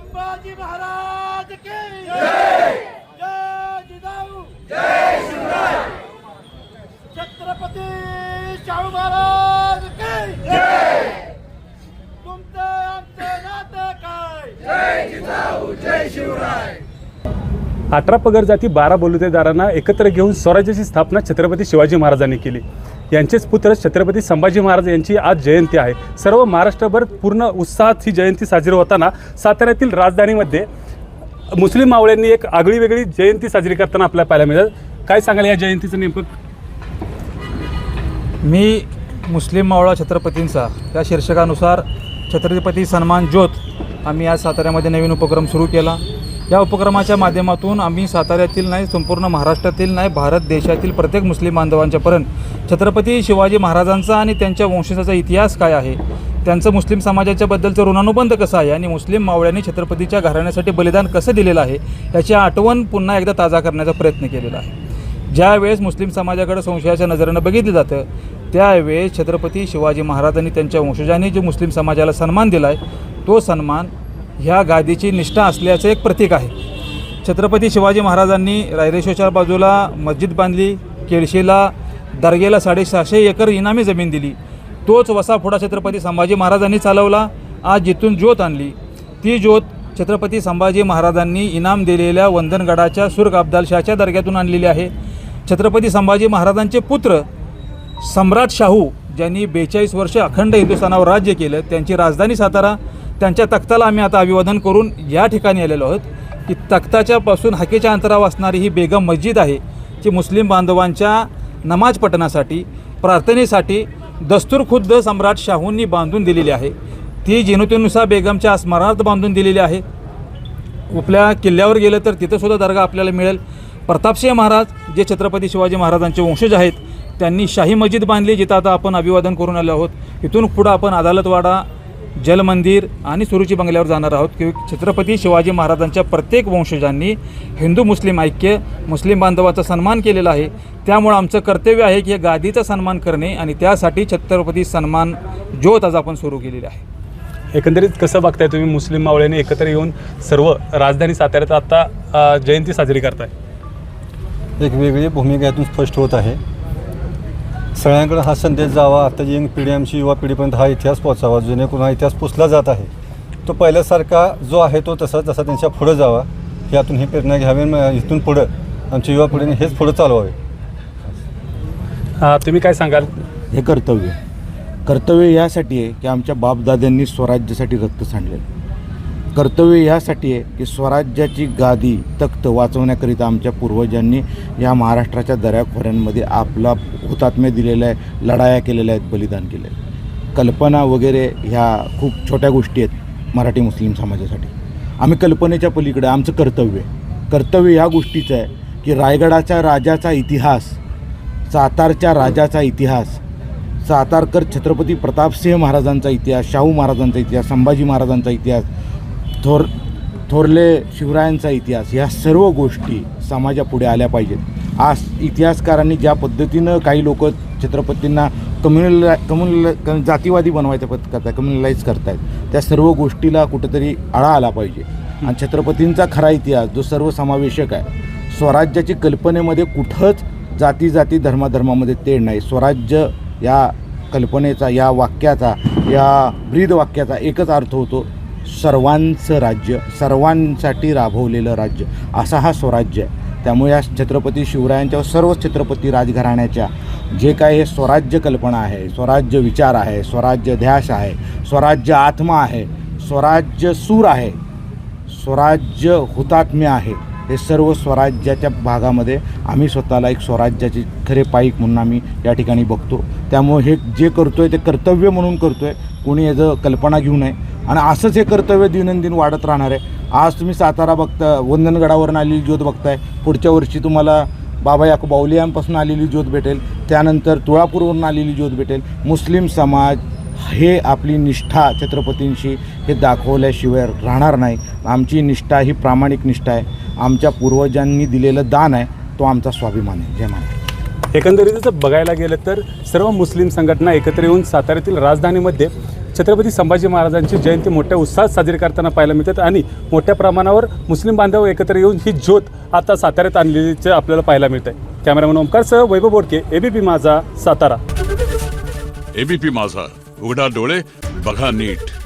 संभाजी महाराज की जय। जिजाऊ। जय छत्रपती शाहू महाराज की जय। तुमचे आमचे नाते काय? जय जिजाऊ जय शिवराय अठरा पगड जाती बारा बलुतेदारांना एकत्र घेऊन स्वराज्याची स्थापना छत्रपती शिवाजी महाराजांनी केली. यांचेच पुत्र छत्रपती संभाजी महाराज यांची आज जयंती आहे. सर्व महाराष्ट्रभर पूर्ण उत्साहात ही जयंती साजरी होताना साताऱ्यातील राजधानीमध्ये मुस्लिम मावळ्यांनी एक आगळी वेगळी जयंती साजरी करताना आपल्याला पाहायला मिळेल. काय सांगाल या जयंतीचं नेमकं? मी मुस्लिम मावळा छत्रपतींचा या शीर्षकानुसार छत्रपती सन्मान ज्योत आम्ही आज साताऱ्यामध्ये नवीन उपक्रम सुरू केला. या उपक्रमाच्या माध्यमातून आम्ही साताऱ्यातील नाही संपूर्ण महाराष्ट्रातील नाही भारत देशातील प्रत्येक मुस्लिम बांधवांच्यापर्यंत छत्रपती शिवाजी महाराजांचा आणि त्यांच्या वंशजाचा इतिहास काय आहे? त्यांचं मुस्लिम समाजाच्या बद्दलचं ऋणानुबंध कसं आहे? आणि मुस्लिम मावळ्यांनी छत्रपतीच्या घराण्यासाठी बलिदान कसं दिलेलं आहे? याची आठवण पुन्हा एकदा ताजा करण्याचा प्रयत्न केलेला आहे. ज्यावेळेस मुस्लिम समाजाकडे संशयाच्या नजरेनं बघितलं जातं त्यावेळेस छत्रपती शिवाजी महाराजांनी त्यांच्या वंशजांनी जे मुस्लिम समाजाला सन्मान दिला आहे तो सन्मान ह्या गादीची निष्ठा असल्याचं एक प्रतीक आहे. छत्रपती शिवाजी महाराजांनी रायरेश्वरच्या बाजूला मस्जिद बांधली केळशीला दर्गेला साडेसहाशे एकर इनामी जमीन दिली. तोच वसा फोडा छत्रपती संभाजी महाराजांनी चालवला आज जिथून ज्योत आणली. ती ज्योत छत्रपती संभाजी महाराजांनी इनाम दिलेल्या वंदनगडाच्या सुर्ग अब्दालशाहच्या दर्ग्यातून आणलेली आहे. छत्रपती संभाजी महाराजांचे पुत्र सम्राट शाहू ज्यांनी बेचाळीस वर्ष अखंड हिंदुस्थानावर राज्य केलं त्यांची राजधानी सातारा त्यांच्या तख्ताला आम्ही आता अभिवादन करून या ठिकाणी आलेलो आहोत की तख्ताच्यापासून हाकेच्या अंतरावर असणारी ही बेगम मस्जिद आहे जी मुस्लिम बांधवांच्या नमाज पठणासाठी प्रार्थनेसाठी दस्तूर खुद्द सम्राट शाहूंनी बांधून दिलेली आहे. ती जिनुतीनुसार बेगमच्या स्मरणार्थ बांधून दिलेली आहे. आपल्या किल्ल्यावर गेलं तर तिथंसुद्धा दर्गा आपल्याला मिळेल. प्रतापसिंह महाराज जे छत्रपती शिवाजी महाराजांचे वंशज आहेत त्यांनी शाही मस्जिद बांधली जिथं आता आपण अभिवादन करून आलो आहोत. इथून पुढं आपण अदालतवाडा जलमंदिर आणि सुरुची बंगल्यावर जाणार आहोत. की छत्रपती शिवाजी महाराजांच्या प्रत्येक वंशजांनी हिंदू मुस्लिम ऐक्य मुस्लिम बांधवाचा सन्मान केलेला आहे. त्यामुळं आमचं कर्तव्य आहे की हे गादीचा सन्मान करणे आणि त्यासाठी छत्रपती सन्मान ज्योत आज आपण सुरू केलेली आहे. एकंदरीत कसं बघताय तुम्ही मुस्लिम मावळ्यांनी एकत्र येऊन सर्व राजधानी साताऱ्यात आता जयंती साजरी करताय? एक वेगळी भूमिका यातून स्पष्ट होत आहे. सगळ्यांकडे हा संदेश जावा. आताची यंग पिढी आमची युवा पिढीपर्यंत हा इतिहास पोचावा जेणेकरून हा इतिहास पुसला जात आहे. तो पहिल्यासारखा जो आहे तो तसा तसा त्यांच्या पुढं जावा. यातून ही प्रेरणा घ्यावी आणि इथून पुढं आमच्या युवा पिढीने हेच पुढं चालवावे. अ, तुम्ही काय सांगाल? हे कर्तव्य. कर्तव्य यासाठी आहे की आमच्या बापदाद्यांनी स्वराज्यासाठी रक्त सांडलेलं कर्तव्य ह्यासाठी आहे की स्वराज्याची गादी तख्त वाचवण्याकरिता आमच्या पूर्वजांनी या महाराष्ट्राच्या दऱ्याखोऱ्यांमध्ये आपला हुतात्म्य दिलेला आहे लढाया केलेल्या आहेत बलिदान केलं आहे. कल्पना वगैरे ह्या खूप छोट्या गोष्टी आहेत मराठी मुस्लिम समाजासाठी. आम्ही कल्पनेच्या पलीकडे आमचं कर्तव्य आहे. कर्तव्य ह्या गोष्टीचं आहे की रायगडाच्या राजाचा इतिहास सातारच्या राजाचा इतिहास सातारकर छत्रपती प्रतापसिंह महाराजांचा इतिहास शाहू महाराजांचा इतिहास संभाजी महाराजांचा इतिहास थोर थोरले शिवरायांचा इतिहास ह्या सर्व गोष्टी समाजापुढे आल्या पाहिजेत. आज इतिहासकारांनी ज्या पद्धतीनं काही लोक छत्रपतींना कम्युनल कम्युनल जातीवादी बनवायचा पद करताय कम्युनलाइज करतायत त्या सर्व गोष्टीला कुठेतरी आळा आला पाहिजे. आणि छत्रपतींचा खरा इतिहास जो सर्वसमावेशक आहे स्वराज्याची कल्पनेमध्ये कुठंच जाती जाती धर्माधर्मामध्ये तेढ नाही. स्वराज्य या कल्पनेचा या वाक्याचा या ब्रीद वाक्याचा एकच अर्थ होतो सर्वांचं राज्य सर्वांसाठी राबवलेलं राज्य असा हा स्वराज्य आहे. त्यामुळे या छत्रपती शिवरायांच्या सर्व छत्रपती राजघराण्याच्या जे काय हे स्वराज्य कल्पना आहे स्वराज्य विचार आहे स्वराज्य ध्यास आहे स्वराज्य आत्मा आहे स्वराज्य सूर आहे स्वराज्य हुतात्म्य आहे हे सर्व स्वराज्याच्या भागामध्ये आम्ही स्वतःला एक स्वराज्याची खरे पाईक म्हणून आम्ही या ठिकाणी बघतो. त्यामुळे हे जे करतो आहे ते कर्तव्य म्हणून करतो आहे कोणी याचं कल्पना घेऊ नये. आणि असंच हे कर्तव्य दिनंदिन वाढत राहणार आहे. आज तुम्ही सातारा बघता वंदनगडावरून आलेली ज्योत बघताय. पुढच्या वर्षी तुम्हाला बाबा याकूब औलियांपासून आलेली ज्योत भेटेल. त्यानंतर तुळापूरवरून आलेली ज्योत भेटेल. मुस्लिम समाज हे आपली निष्ठा छत्रपतींशी हे दाखवल्याशिवाय राहणार नाही. आमची निष्ठा ही प्रामाणिक निष्ठा आहे. आमच्या पूर्वजांनी दिलेलं दान आहे. तो आमचा स्वाभिमान आहे. जय महाराज एकंदरीतच बघायला गेलं तर सर्व मुस्लिम संघटना एकत्र येऊन साताऱ्यातील राजधानीमध्ये छत्रपती संभाजी महाराजांची जयंती मोठ्या उत्साहात साजरी करताना पाहायला मिळतात आणि मोठ्या प्रमाणावर मुस्लिम बांधव एकत्र येऊन ही ज्योत आता साताऱ्यात आणलेलीचे आपल्याला पाहायला मिळत आहे कॅमेरामॅन ओमकारसह वैभव बोडके एबीपी माझा सातारा. एबीपी माझा उघडा डोळे बघा नीट.